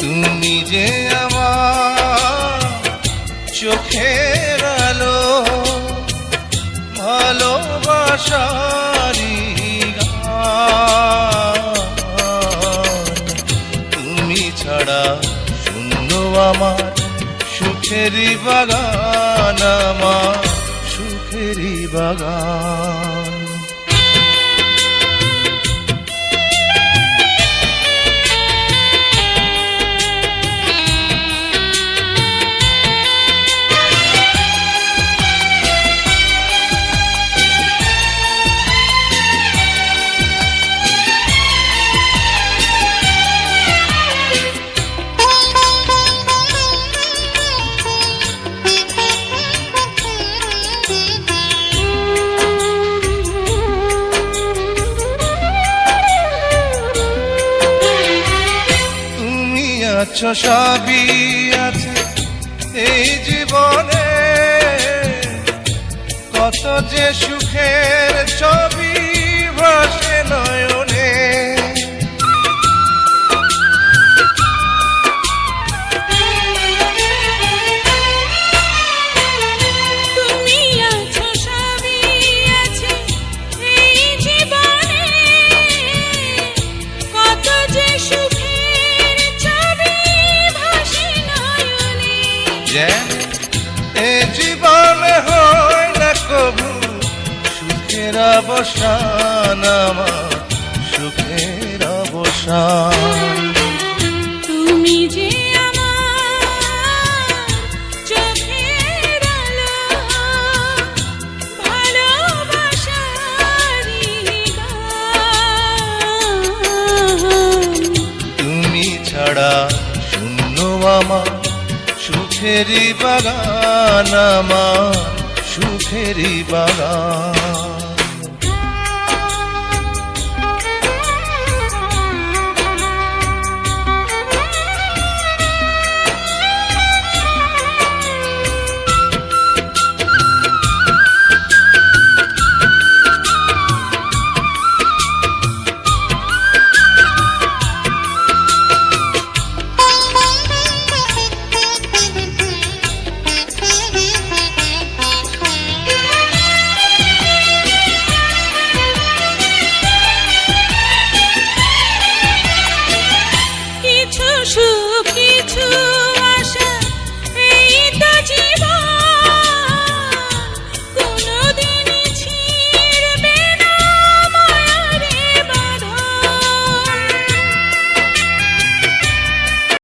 তুমি যে আমার চোখের আলো ভালোবাসারি। তুমি ছাড়া শূন্য আমার সুখেরই বাগান, আমার সুখেরই বাগান আছো সবই আছে এই জীবনে। কত যে সুখের ছবি ভাসে নয়নে। অবসান আমার সুখের অবসান। তুমি যে ছাড়া শূন্য আমার সুখেরই বাগান আমার সুখেরই বাগান।